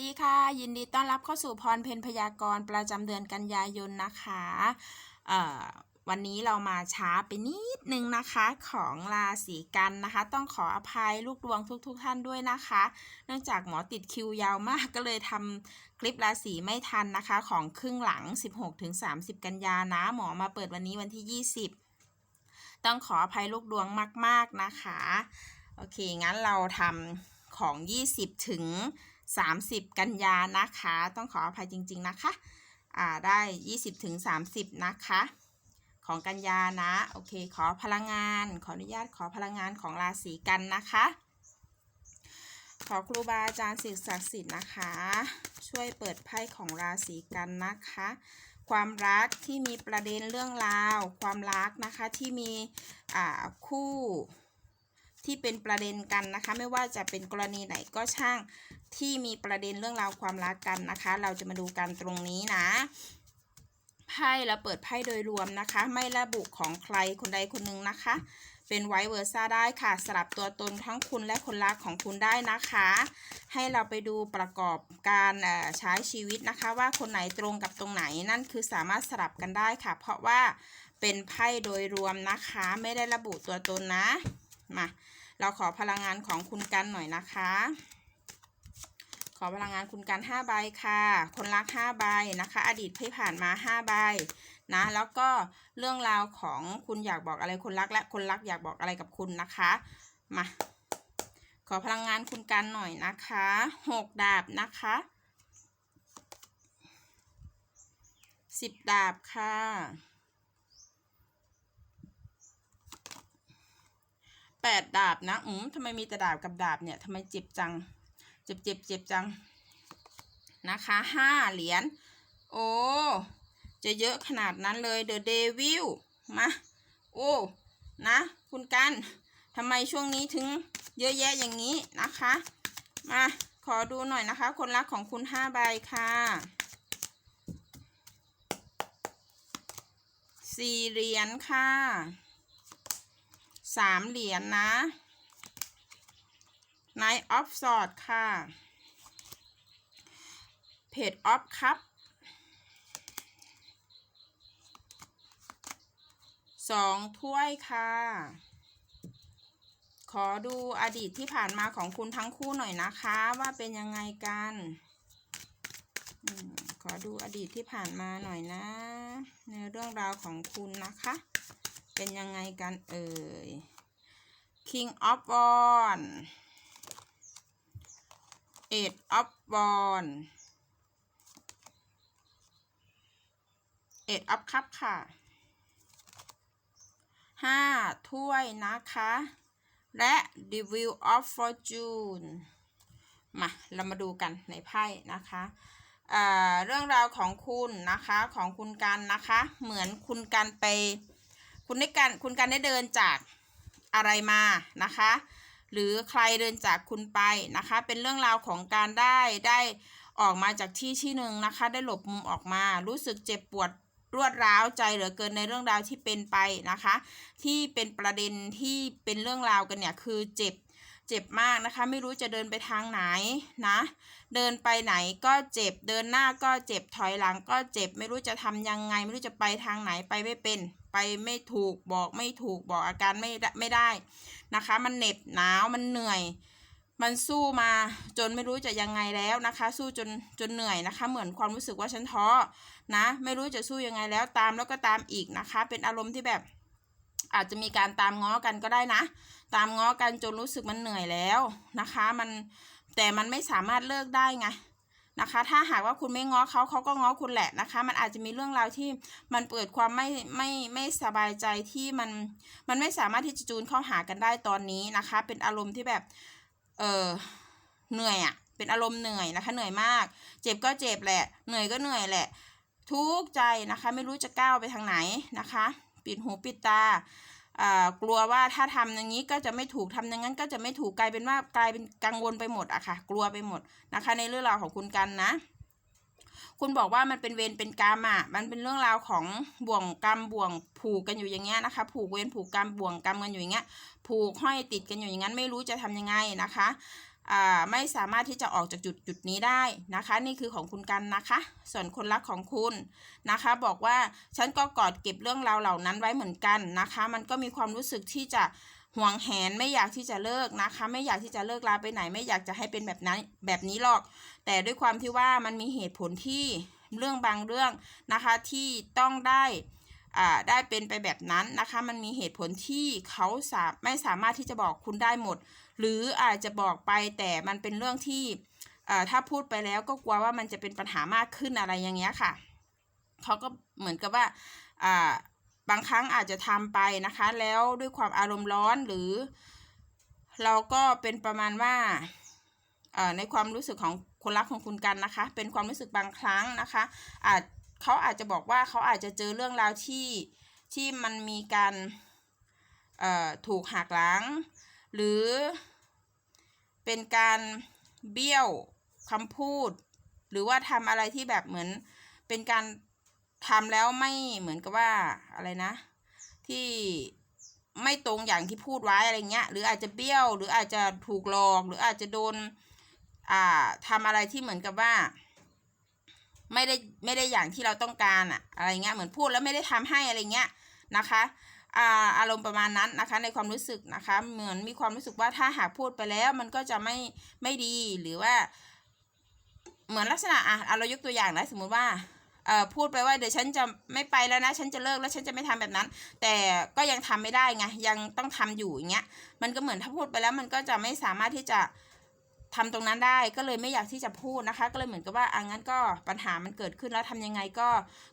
ดีค่ะ ยินดีต้อนรับเข้าสู่พรเพนพยากรณ์ประจำเดือนกันยายนนะคะเอ่อวันนี้เรามาช้าไปนิดนึงนะคะของราศีกันนะคะ ต้องขออภัยลูกดวงทุกๆทท่านด้วยนะคะ เนื่องจากหมอติดคิวยาวมากก็เลยทำคลิปราศีไม่ทันนะคะ ของครึ่งหลัง 16-30 กันยานะ หมอมาเปิดวันนี้วันที่ 20 ต้องขออภัยลูกดวงมาก ๆนะคะ โอเค งั้นเราทำของ 20 ถึง 30 กันยานะคะ ต้องขออภัยจริง ๆ นะคะ อ่า ได้ 20ถึง30 นะคะ ของกันยานะ โอเค ขอพลังงาน ขออนุญาตขอพลังงานของราศีกันนะคะ ขอครูบาอาจารย์สิ่งศักดิ์สิทธิ์นะคะ ช่วยเปิดไพ่ของราศีกันนะคะ ความรักที่มีประเด็นเรื่องราว ความรักนะคะที่มีคู่ ที่เป็นประเด็นกันนะคะ ไม่ว่าจะเป็นกรณีไหนก็ช่างที่มีประเด็นเรื่องราวความรักกันนะคะ เราจะมาดูกันตรงนี้นะไพ่เราเปิดไพ่โดยรวมนะคะ ไม่ระบุของใครคนใดคนหนึ่งนะคะ เป็นไวเวอร์ซ่าได้ค่ะ สลับตัวตนทั้งคุณและคนรักของคุณได้นะคะ ให้เราไปดูประกอบการใช้ชีวิตนะคะ ว่าคนไหนตรงกับตรงไหนนั่นคือสามารถสลับกันได้ค่ะ เพราะว่าเป็นไพ่โดยรวมนะคะ ไม่ได้ระบุตัวตนนะมา เราขอพลังงานของคุณกันหน่อยนะคะ ขอพลังงานคุณกัน5ใบค่ะ คนรัก5ใบนะคะ อดีตที่ผ่านมา5ใบนะแล้วก็เรื่องราวของคุณอยากบอกอะไรคนรักและคนรักอยากบอกอะไรกับคุณนะคะมาขอพลังงานคุณกันหน่อยนะคะ6ดาบนะคะ10ดาบค่ะ แปดดาบนะ อืมทำไมมีแต่ดาบกับดาบเนี่ยทำไมเจ็บจัง เจ็บเจ็บเจ็บจัง นะคะห้าเหรียญ โอ้ จะเยอะขนาดนั้นเลยเดอะเดวิลมา โอ้ นะ คุณกันทำไมช่วงนี้ถึงเยอะแยะอย่างนี้นะคะ มาขอดูหน่อยนะคะ คนรักของคุณห้าใบค่ะสี่เหรียญค่ะ สามเหรียญนะ Knight of s o r d ค่ะ Page of Cup สองถ้วยค่ะ ขอดูอดีตที่ผ่านมาของคุณทั้งคู่หน่อยนะคะ ว่าเป็นยังไงกันขอดูอดีตที่ผ่านมาหน่อยนะ ในเรื่องราวของคุณนะคะ เป็นยังไงกันเอ่ย King of Wands Eight of Wands Eight of Cup ค่ะห้าถ้วยนะคะ และ The Wheel of Fortune มา เรามาดูกันในไพ่นะคะเรื่องราวของคุณนะคะของคุณกันนะคะ เหมือนคุณกันไป คุณได้การคุณการได้เดินจากอะไรมานะคะ หรือใครเดินจากคุณไปนะคะ เป็นเรื่องราวของการได้ได้ออกมาจากที่ที่หนึ่งนะคะ ได้หลบมุมออกมา รู้สึกเจ็บปวดรวดร้าวใจเหลือเกินในเรื่องราวที่เป็นไปนะคะ ที่เป็นประเด็นที่เป็นเรื่องราวกันเนี่ยคือเจ็บ เจ็บมากนะคะ ไม่รู้จะเดินไปทางไหนนะ เดินไปไหนก็เจ็บ เดินหน้าก็เจ็บ ถอยหลังก็เจ็บ ไม่รู้จะทำยังไง ไม่รู้จะไปทางไหน ไปไม่เป็น ไปไม่ถูก บอกไม่ถูก บอกอาการไม่ได้ไม่ได้นะคะ มันเหน็บหนาว มันเหนื่อย มันสู้มาจนไม่รู้จะยังไงแล้วนะคะ สู้จนจนเหนื่อยนะคะ เหมือนความรู้สึกว่าฉันท้อนะ ไม่รู้จะสู้ยังไงแล้ว ตามแล้วก็ตามอีกนะคะ เป็นอารมณ์ที่แบบ อาจจะมีการตามง้อกันก็ได้นะ ตามง้อกันจนรู้สึกมันเหนื่อยแล้วนะคะ มันแต่มันไม่สามารถเลิกได้ไงนะคะ ถ้าหากว่าคุณไม่ง้อเขาเขาก็ง้อคุณแหละนะคะ มันอาจจะมีเรื่องราวที่มันเปิดความไม่ไม่ไม่สบายใจที่มันมันไม่สามารถที่จะจูนเข้าหากันได้ตอนนี้นะคะ เป็นอารมณ์ที่แบบเออเหนื่อยอะ่ะ เป็นอารมณ์เหนื่อยนะคะ เหนื่อยมาก เจ็บก็เจ็บแหละ เหนื่อยก็เหนื่อยแหละ ทุกข์ใจนะคะ ไม่รู้จะก้าวไปทางไหนนะคะ ปิดหูปิดตาอ่ากลัวว่าถ้าทำอย่างนี้ก็จะไม่ถูกทำอย่างนั้นก็จะไม่ถูกกลายเป็นว่ากลายเป็นกังวลไปหมดอะค่ะ กลัวไปหมดนะคะ ในเรื่องราวของคุณกันนะคุณบอกว่ามันเป็นเวรเป็นกรรมอะมันเป็นเรื่องราวของบ่วงกรรมบ่วงผูกกันอยู่อย่างเงี้ยนะคะ ผูกเวรผูกกรรมบ่วงกรรมกันอยู่อย่างเงี้ย ผูกห้อยติดกันอยู่อย่างนั้นไม่รู้จะทำยังไงนะคะ ไม่สามารถที่จะออกจากจุดจุดนี้ได้นะคะ นี่คือของคุณกันนะคะ ส่วนคนรักของคุณนะคะ บอกว่าฉันก็กอดเก็บเรื่องราวเหล่านั้นไว้เหมือนกันนะคะ มันก็มีความรู้สึกที่จะห่วงแหนไม่อยากที่จะเลิกนะคะ ไม่อยากที่จะเลิกลาไปไหน ไม่อยากจะให้เป็นแบบนั้นแบบนี้หรอก แต่ด้วยความที่ว่ามันมีเหตุผลที่เรื่องบางเรื่องนะคะที่ต้องได้อ่าได้เป็นไปแบบนั้นนะคะ มันมีเหตุผลที่เขาสาไม่สามารถที่จะบอกคุณได้หมด หรืออาจจะบอกไปแต่มันเป็นเรื่องที่ถ้าพูดไปแล้วก็กลัวว่ามันจะเป็นปัญหามากขึ้นอะไรอย่างเงี้ยค่ะเขาก็เหมือนกับว่าบางครั้งอาจจะทำไปนะคะ แล้วด้วยความอารมณ์ร้อนหรือ เราก็เป็นประมาณว่าในความรู้สึกของคนรักของคุณกันนะคะ เป็นความรู้สึกบางครั้งนะคะอาจเขาอาจจะบอกว่าเขาอาจจะเจอเรื่องราวที่ที่มันมีการถูกหักหลัง หรือเป็นการเบี้ยวคำพูด หรือว่าทำอะไรที่แบบเหมือนเป็นการทำแล้วไม่เหมือนกับว่าอะไรนะ ที่ไม่ตรงอย่างที่พูดไว้อะไรเงี้ย หรืออาจจะเบี้ยว หรืออาจจะถูกหลอก หรืออาจจะโดนอ่าทำอะไรที่เหมือนกับว่า ไม่ได้ไม่ได้อย่างที่เราต้องการอะอะไรเงี้ยเหมือนพูดแล้วไม่ได้ทำให้อะไรเงี้ยนะคะ อาอารมณ์ประมาณนั้นนะคะ ในความรู้สึกนะคะ เหมือนมีความรู้สึกว่าถ้าหากพูดไปแล้วมันก็จะไม่ไม่ดีหรือว่า เหมือนลักษณะอะเอาเรายกตัวอย่างนะสมมุติว่าเอ่อพูดไปว่าเดี๋ยวฉันจะไม่ไปแล้วนะ ฉันจะเลิกแล้วฉันจะไม่ทำแบบนั้น แต่ก็ยังทำไม่ได้ไงยังต้องทำอยู่อย่างเงี้ยมันก็เหมือนถ้าพูดไปแล้วมันก็จะไม่สามารถที่จะ ทำตรงนั้นได้ก็เลยไม่อยากที่จะพูดนะคะ ก็เลยเหมือนกับว่าอะงั้นก็ปัญหามันเกิดขึ้นแล้วทำยังไงก็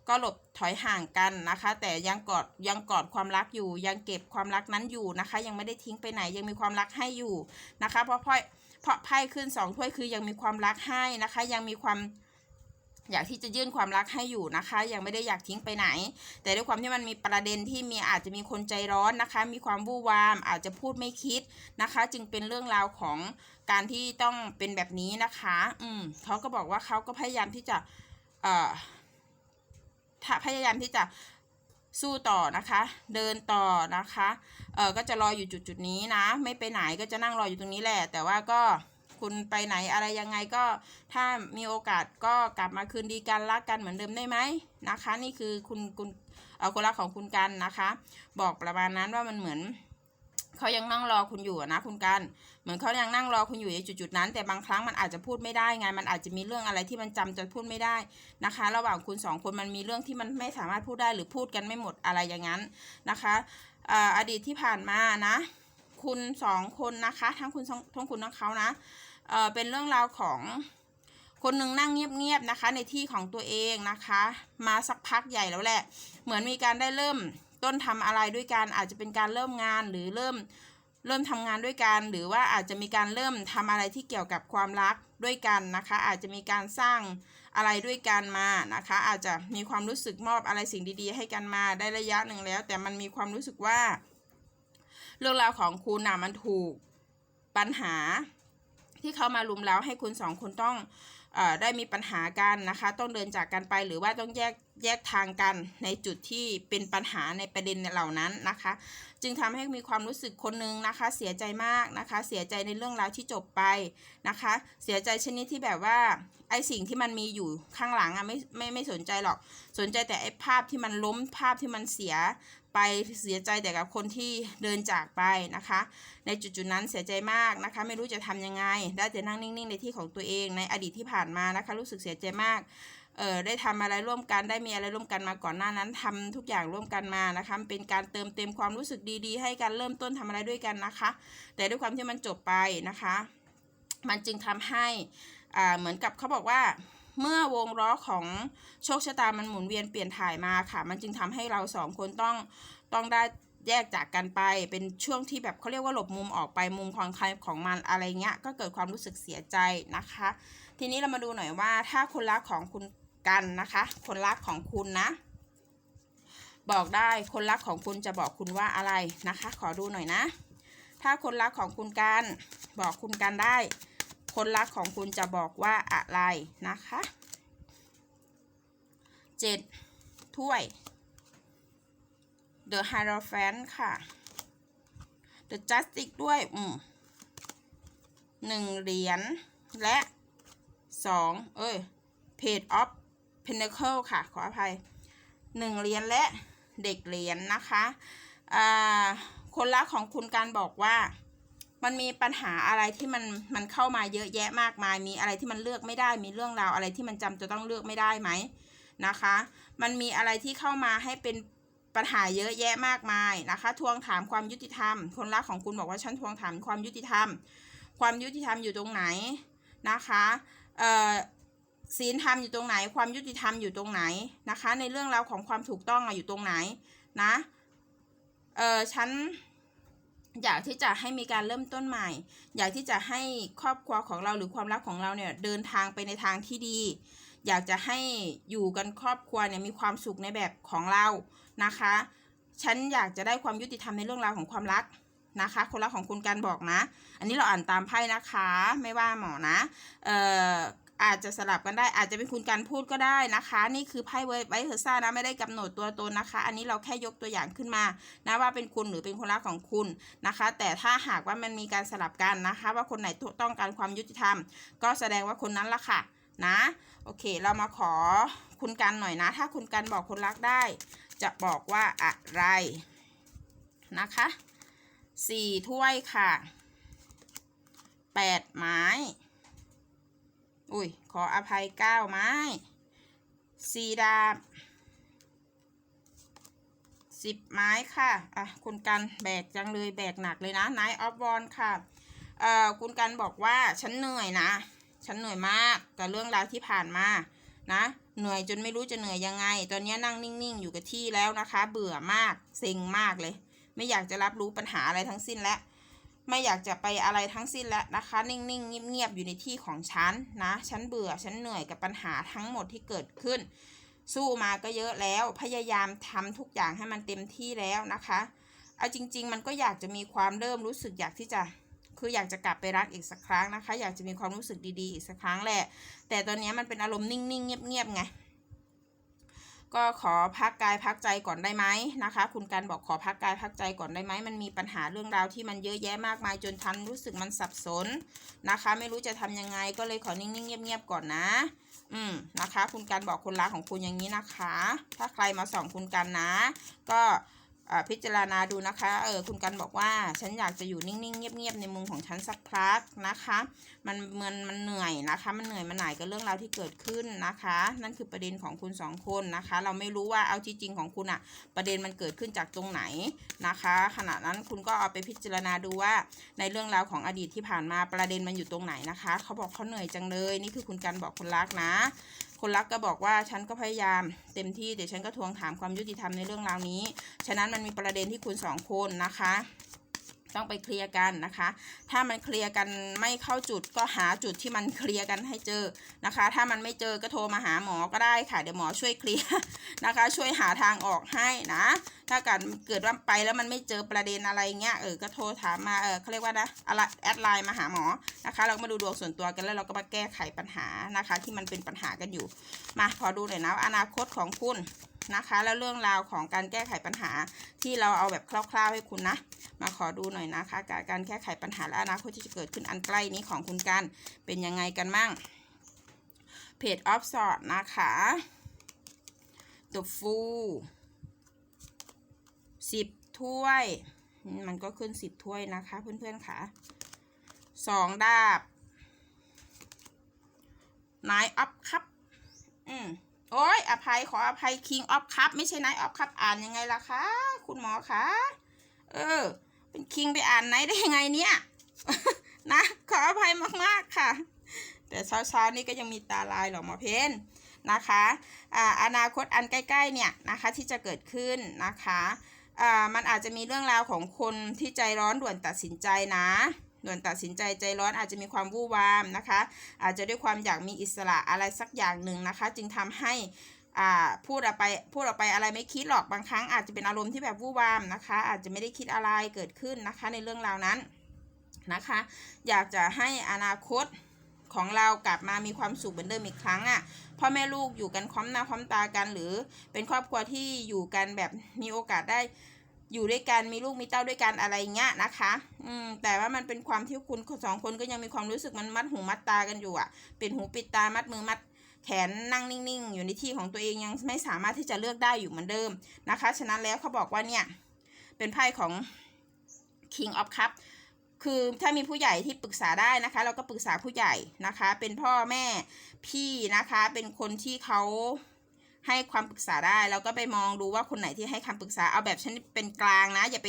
ก็หลบถอยห่างกันนะคะ แต่ยังกอดยังกอดความรักอยู่ ยังเก็บความรักนั้นอยู่นะคะ ยังไม่ได้ทิ้งไปไหนยังมีความรักให้อยู่นะคะ เพราะเพราะเพราะไพ่ขึ้นสองถ้วยคือยังมีความรักให้นะคะ ยังมีความ อยากที่จะยื่นความรักให้อยู่นะคะ ยังไม่ได้อยากทิ้งไปไหน แต่ด้วยความที่มันมีประเด็นที่มีอาจจะมีคนใจร้อนนะคะ มีความวู่วาม อาจจะพูดไม่คิดนะคะ จึงเป็นเรื่องราวของการที่ต้องเป็นแบบนี้นะคะ อืมเขาก็บอกว่าเขาก็พยายามที่จะเอ่อถ้าพยายามที่จะสู้ต่อนะคะ เดินต่อนะคะ เออก็จะรออยู่จุดจุดนี้นะ ไม่ไปไหนก็จะนั่งรออยู่ตรงนี้แหละ แต่ว่าก็ คุณไปไหนอะไรยังไงก็ถ้ามีโอกาสก็กลับมาคืนดีกันรักกันเหมือนเดิมได้ไหมนะคะ นี่คือคุณคุณเอ่อคนรักของคุณกันนะคะ บอกประมาณนั้นว่ามันเหมือนเขายังนั่งรอคุณอยู่นะคุณกัน เหมือนเขายังนั่งรอคุณอยู่ในจุดๆนั้น แต่บางครั้งมันอาจจะพูดไม่ได้ไง มันอาจจะมีเรื่องอะไรที่มันจำจะพูดไม่ได้นะคะ ระหว่างคุณสองคนมันมีเรื่องที่มันไม่สามารถพูดได้หรือพูดกันไม่หมดอะไรอย่างนั้นนะคะเอ่ออดีตที่ผ่านมานะ คุณสองคนนะคะ ทั้งคุณทั้งคุณทั้งเขานะเอ่อเป็นเรื่องราวของคนหนึ่งนั่งเงียบๆนะคะ ในที่ของตัวเองนะคะ มาสักพักใหญ่แล้วแหละ เหมือนมีการได้เริ่มต้นทำอะไรด้วยกันอาจจะเป็นการเริ่มงานหรือเริ่มเริ่มทำงานด้วยกันหรือว่าอาจจะมีการเริ่มทำอะไรที่เกี่ยวกับความรักด้วยกันนะคะ อาจจะมีการสร้างอะไรด้วยกันมานะคะ อาจจะมีความรู้สึกมอบอะไรสิ่งดี ๆ ให้กันมาได้ระยะหนึ่งแล้ว แต่มันมีความรู้สึกว่า เรื่องราวของคุณน่ะมันถูกปัญหาที่เขามาลุมเล้าให้คุณสองคนต้องอได้มีปัญหากันนะคะ ต้องเดินจากกันไปหรือว่าต้องแยกแยกทางกันในจุดที่เป็นปัญหาในประเด็นเหล่านั้นนะคะ จึงทำให้มีความรู้สึกคนนึงนะคะ เสียใจมากนะคะ เสียใจในเรื่องราวที่จบไปนะคะ เสียใจชนิดที่แบบว่าไอสิ่งที่มันมีอยู่ข้างหลังอะไม่ไม่ไม่สนใจหรอก สนใจแต่ไอภาพที่มันล้มภาพที่มันเสีย ไปเสียใจแต่กับคนที่เดินจากไปนะคะ ในจุดๆนั้นเสียใจมากนะคะ ไม่รู้จะทำยังไง ได้แต่นั่งนิ่งๆ ในที่ของตัวเองในอดีตที่ผ่านมานะคะ รู้สึกเสียใจมากเออได้ทำอะไรร่วมกันได้มีอะไรร่วมกันมาก่อนหน้านั้นทำทุกอย่างร่วมกันมานะคะเป็นการเติมเต็มความรู้สึกดีๆ ให้กันเริ่มต้นทำอะไรด้วยกันนะคะ แต่ด้วยความที่มันจบไปนะคะ มันจึงทำให้อ่าเหมือนกับเขาบอกว่า เมื่อวงล้อของโชคชะตามันหมุนเวียนเปลี่ยนถ่ายมาค่ะ มันจึงทำให้เราสองคนต้องต้องได้แยกจากกันไป เป็นช่วงที่แบบเขาเรียกว่าหลบมุมออกไปมุมของใครของมันอะไรเงี้ย ก็เกิดความรู้สึกเสียใจนะคะ ทีนี้เรามาดูหน่อยว่าถ้าคนรักของคุณกันนะคะ คนรักของคุณนะ บอกได้คนรักของคุณจะบอกคุณว่าอะไรนะคะ ขอดูหน่อยนะ ถ้าคนรักของคุณกันบอกคุณกันได้ คนรักของคุณจะบอกว่าอะไรนะคะเจ็ดถ้วย The Hierophant ค่ะ The Justice ด้วย อืมหนึ่งเหรียญ และสองเอ้ย page of pentacle ค่ะ ขออภัยหนึ่งเหรียญและเด็กเหรียญนะคะ อ่า คนรักของคุณการบอกว่า มันมีปัญหาอะไรที่มันมันเข้ามาเยอะแยะมากมาย มีอะไรที่มันเลือกไม่ได้ มีเรื่องราวอะไรที่มันจำจะต้องเลือกไม่ได้ไหมนะคะ มันมีอะไรที่เข้ามาให้เป็นปัญหาเยอะแยะมากมายนะคะ ทวงถามความยุติธรรม คนรักของคุณบอกว่าฉันทวงถามความยุติธรรม ความยุติธรรมอยู่ตรงไหนนะคะเอ่อศีลธรรมอยู่ตรงไหน ความยุติธรรมอยู่ตรงไหนนะคะ ในเรื่องราวของความถูกต้องอยู่ตรงไหนนะเออฉัน อยากที่จะให้มีการเริ่มต้นใหม่ อยากที่จะให้ครอบครัวของเราหรือความรักของเราเนี่ยเดินทางไปในทางที่ดี อยากจะให้อยู่กันครอบครัวเนี่ยมีความสุขในแบบของเรานะคะ ฉันอยากจะได้ความยุติธรรมในเรื่องราวของความรักนะคะ คนรักของคุณการบอกนะ อันนี้เราอ่านตามไพ่นะคะ ไม่ว่าหมอนะ เอ่อ อาจจะสลับกันได้อาจจะเป็นคุณการพูดก็ได้นะคะ นี่คือไพ่ไวเฮอร์ซ่านะไม่ได้กำหนดตัวตนนะคะ อันนี้เราแค่ยกตัวอย่างขึ้นมานะว่าเป็นคุณหรือเป็นคนรักของคุณนะคะ แต่ถ้าหากว่ามันมีการสลับกันนะคะ ว่าคนไหนต้องการความยุติธรรม ก็แสดงว่าคนนั้นละค่ะนะโอเค เรามาขอคุณกันหน่อยนะ ถ้าคุณกันบอกคนรักได้ จะบอกว่าอะไรนะคะสี่ถ้วยค่ะแปดไม้ อุ้ย ขออภัยเก้าไม้สี่ดาบสิบไม้ค่ะ อะ คุณกันแบกจังเลยแบกหนักเลยนะไนท์ออฟวอนค่ะ เอ่อ คุณกันบอกว่าฉันเหนื่อยนะ ฉันเหนื่อยมากกับเรื่องราวที่ผ่านมา นะ เหนื่อยจนไม่รู้จะเหนื่อยยังไง ตอนนี้นั่งนิ่งๆ อยู่กับที่แล้วนะคะ เบื่อมาก เซ็งมากเลย ไม่อยากจะรับรู้ปัญหาอะไรทั้งสิ้นแล้ว ไม่อยากจะไปอะไรทั้งสิ้นแล้วนะคะ นิ่งๆเงียบๆอยู่ในที่ของฉันนะ ฉันเบื่อฉันเหนื่อยกับปัญหาทั้งหมดที่เกิดขึ้น สู้มาก็เยอะแล้วพยายามทำทุกอย่างให้มันเต็มที่แล้วนะคะเอาจริง ๆ มันก็อยากจะมีความเริ่มรู้สึกอยากที่จะคืออยากจะกลับไปรักอีกสักครั้งนะคะ อยากจะมีความรู้สึกดีๆอีกสักครั้งแหละ แต่ตอนนี้มันเป็นอารมณ์นิ่งๆเงียบๆไง ก็ขอพักกายพักใจก่อนได้ไหมนะคะ คุณกันบอกขอพักกายพักใจก่อนได้ไหมมันมีปัญหาเรื่องราวที่มันเยอะแยะมากมายจนทันรู้สึกมันสับสนนะคะ ไม่รู้จะทำยังไงก็เลยขอนิ่งๆเงียบๆก่อนนะ อืมนะคะ คุณกันบอกคนรักของคุณอย่างนี้นะคะ ถ้าใครมาส่องคุณกันนะ ก็พิจารณาดูนะคะ เออ คุณกันบอกว่า ฉันอยากจะอยู่นิ่งๆ เงียบๆ ในมุมของฉันสักพักนะคะ มันเหมือนมันเหนื่อยนะคะมันเหนื่อยมันหน่ายกับเรื่องราวที่เกิดขึ้นนะคะ นั่นคือประเด็นของคุณสองคนนะคะ เราไม่รู้ว่าเอาที่จริงของคุณอะประเด็นมันเกิดขึ้นจากตรงไหนนะคะ ขณะนั้นคุณก็เอาไปพิจารณาดูว่า ในเรื่องราวของอดีตที่ผ่านมาประเด็นมันอยู่ตรงไหนนะคะ เขาบอกเขาเหนื่อยจังเลย นี่คือคุณกันบอกคนรักนะคนรักก็บอกว่าฉันก็พยายามเต็มที่แต่ฉันก็ทวงถามความยุติธรรมในเรื่องราวนี้ ฉะนั้นมันมีประเด็นที่คุณสองคนนะคะ ต้องไปเคลียร์กันนะคะ ถ้ามันเคลียร์กันไม่เข้าจุดก็หาจุดที่มันเคลียร์กันให้เจอนะคะ ถ้ามันไม่เจอก็โทรมาหาหมอก็ได้ค่ะ เดี๋ยวหมอช่วยเคลียร์นะคะ ช่วยหาทางออกให้นะ ถ้าเกิดเกิดว่าไปแล้วมันไม่เจอประเด็นอะไรเงี้ยเออก็โทรถามมาเออเขาเรียกว่านะอะไรแอดไลน์มาหาหมอนะคะ เรามาดูดวงส่วนตัวกันแล้วเราก็มาแก้ไขปัญหานะคะ ที่มันเป็นปัญหากันอยู่ มาขอดูหน่อยนะอนาคตของคุณนะคะ แล้วเรื่องราวของการแก้ไขปัญหาที่เราเอาแบบคร่าว ๆ ให้คุณนะ มาขอดูหน่อยนะคะการการแก้ไขปัญหาและอนาคตที่จะเกิดขึ้นอันใกล้นี้ของคุณกันเป็นยังไงกันมั่งเพจออฟสอดนะคะ The Fool สิบถ้วย มันก็ขึ้นสิบถ้วยนะคะเพื่อนๆค่ะสองดาบ Nine of Cup อืม โอ้ยอภัยขออภัย King of Cup ไม่ใช่ Nine of Cup อ่านยังไงล่ะคะ คุณหมอคะ เออ เป็นคิงไปอ่านไหนได้ยังไงเนี่ย นะ ขออภัยมากๆค่ะ แต่เช้าๆนี้ก็ยังมีตาลายหรอหมอเพนนะคะอ่าอนาคตอันใกล้ๆเนี่ยนะคะที่จะเกิดขึ้นนะคะอ่ามันอาจจะมีเรื่องราวของคนที่ใจร้อนด่วนตัดสินใจนะ ด่วนตัดสินใจใจร้อนอาจจะมีความวู่วามนะคะ อาจจะด้วยความอยากมีอิสระอะไรสักอย่างหนึ่งนะคะ จึงทำให้พูดออกไปพูดออกไปอะไรไม่คิดหรอกบางครั้งอาจจะเป็นอารมณ์ที่แบบวู่วามนะคะ อาจจะไม่ได้คิดอะไรเกิดขึ้นนะคะ ในเรื่องราวนั้นนะคะ อยากจะให้อนาคตของเรากลับมามีความสุขเหมือนเดิมอีกครั้งอะพ่อแม่ลูกอยู่กันค้อมหน้าค้อมตากันหรือเป็นครอบครัวที่อยู่กันแบบมีโอกาสได้ อยู่ด้วยกันมีลูกมีเต้าด้วยกันอะไรเงี้ยนะคะ อืมแต่ว่ามันเป็นความที่คุณสองคนก็ยังมีความรู้สึกมันมัดหูมัดตากันอยู่อะเป็นหูปิดตามัดมือมัดแขนนั่งนิ่งๆ อยู่ในที่ของตัวเองยังไม่สามารถที่จะเลือกได้อยู่เหมือนเดิมนะคะ ฉะนั้นแล้วเขาบอกว่าเนี่ย เป็นไพ่ของ King of Cup คือถ้ามีผู้ใหญ่ที่ปรึกษาได้นะคะ เราก็ปรึกษาผู้ใหญ่นะคะ เป็นพ่อแม่พี่นะคะ เป็นคนที่เขา ให้ความปรึกษาได้ แล้วก็ไปมองดูว่าคนไหนที่ให้คำปรึกษาเอาแบบชนิดเป็นกลางนะ อย่าไป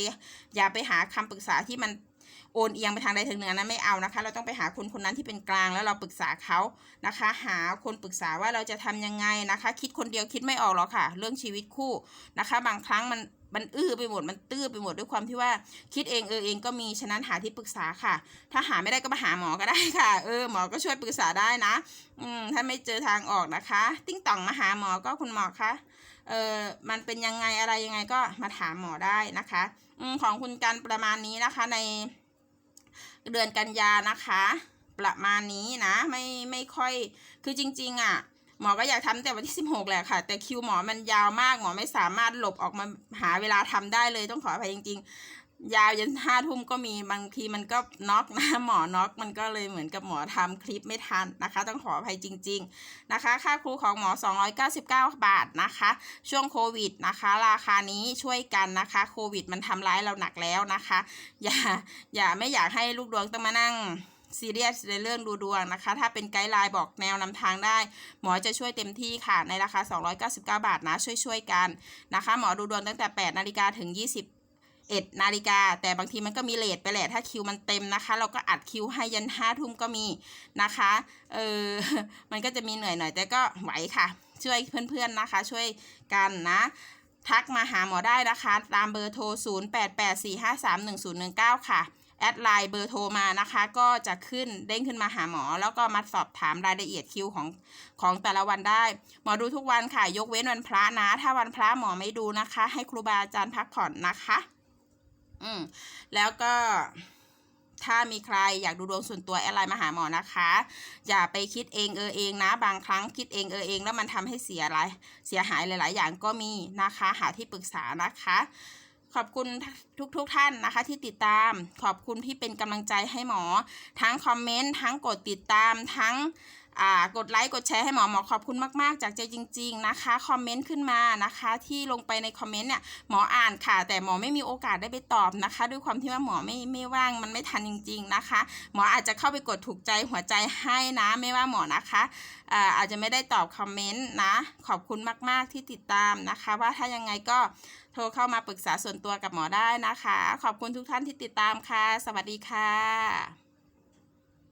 อย่าไปหาคำปรึกษาที่มันโอนเอียงไปทางใดทางหนึ่งอันะไม่เอานะคะ เราต้องไปหาคนคนนั้นที่เป็นกลางแล้วเราปรึกษาเขานะคะ หาคนปรึกษาว่าเราจะทำยังไงนะคะ คิดคนเดียวคิดไม่ออกหรอกค่ะ เรื่องชีวิตคู่นะคะ บางครั้งมัน มันอื้อไปหมดมันตื้อไปหมดด้วยความที่ว่าคิดเองเออเองก็มีฉะนั้นหาที่ปรึกษาค่ะ ถ้าหาไม่ได้ก็มาหาหมอก็ได้ค่ะ เออหมอก็ช่วยปรึกษาได้นะ อืมถ้าไม่เจอทางออกนะคะ ติ้งต่องมาหาหมอก็คุณหมอคะเออมันเป็นยังไงอะไรยังไงก็มาถามหมอได้นะคะอืมของคุณกันประมาณนี้นะคะในเดือนกันยานะคะ ประมาณนี้นะไม่ไม่ค่อยคือจริง ๆอะ หมอก็อยากทำแต่วันที่ 16 แหละค่ะ แต่คิวหมอมันยาวมากหมอไม่สามารถหลบออกมาหาเวลาทำได้เลยต้องขออภัยจริง ๆ ยาวยันห้าทุ่มก็มีบางทีมันก็น็อกนะหมอน็อกมันก็เลยเหมือนกับหมอทำคลิปไม่ทันนะคะ ต้องขออภัยจริง ๆนะคะ ค่าครูของหมอ 299 บาทนะคะ ช่วงโควิดนะคะ ราคานี้ช่วยกันนะคะโควิดมันทำร้ายเราหนักแล้วนะคะ อย่าอย่าไม่อยากให้ลูกดวงต้องมานั่ง ซีเรียสในเรื่องดูดวงนะคะ ถ้าเป็นไกด์ไลน์บอกแนวนำทางได้ หมอจะช่วยเต็มที่ค่ะ ในราคา 299 บาทนะ ช่วยๆกันนะคะ หมอดูดวงตั้งแต่ 8 นาฬิกาถึง 20เอ็ดนาฬิกา แต่บางทีมันก็มีเลทไปแหละ ถ้าคิวมันเต็มนะคะ เราก็อัดคิวให้ยันห้าทุ่มก็มีนะคะ เออ มันก็จะมีเหนื่อยหน่อยแต่ก็ไหวค่ะ ช่วยเพื่อนๆนะคะ ช่วยกันนะ ทักมาหาหมอได้นะคะ ตามเบอร์โทร 0884531019 ค่ะ แอดไลน์เบอร์โทรมานะคะ ก็จะขึ้นเด้งขึ้นมาหาหมอ แล้วก็มาสอบถามรายละเอียดคิวของของแต่ละวันได้ หมอดูทุกวันค่ะ ยกเว้นวันพระนะ ถ้าวันพระหมอไม่ดูนะคะ ให้ครูบาอาจารย์พักผ่อนนะคะ อืมแล้วก็ถ้ามีใครอยากดูดวงส่วนตัวแอดไลน์มาหาหมอนะคะ อย่าไปคิดเองเออเองนะ บางครั้งคิดเองเออเอง แล้วมันทำให้เสียหลายเสียหายหลาย ๆ อย่างก็มีนะคะ หาที่ปรึกษานะคะ ขอบคุณทุกทุกๆท่านนะคะ ที่ติดตาม ขอบคุณที่เป็นกำลังใจให้หมอ ทั้งคอมเมนต์ทั้งกดติดตามทั้งกดไลค์กดแชร์ให้หมอหมอขอบคุณมาก ๆ จากใจจริง ๆ นะคะคอมเมนต์ขึ้นมานะคะ ที่ลงไปในคอมเมนต์เนี่ยหมออ่านค่ะ แต่หมอไม่มีโอกาสได้ไปตอบนะคะ ด้วยความที่ว่าหมอไม่ไม่ว่างมันไม่ทันจริง ๆนะคะ หมออาจจะเข้าไปกดถูกใจหัวใจให้นะไม่ว่าหมอนะคะอาอาจจะไม่ได้ตอบคอมเมนต์นะขอบคุณมาก ๆ ที่ติดตามนะคะ ว่าถ้ายังไงก็ โทรเข้ามาปรึกษาส่วนตัวกับหมอได้นะคะ ขอบคุณทุกท่านที่ติดตามค่ะ สวัสดีค่ะ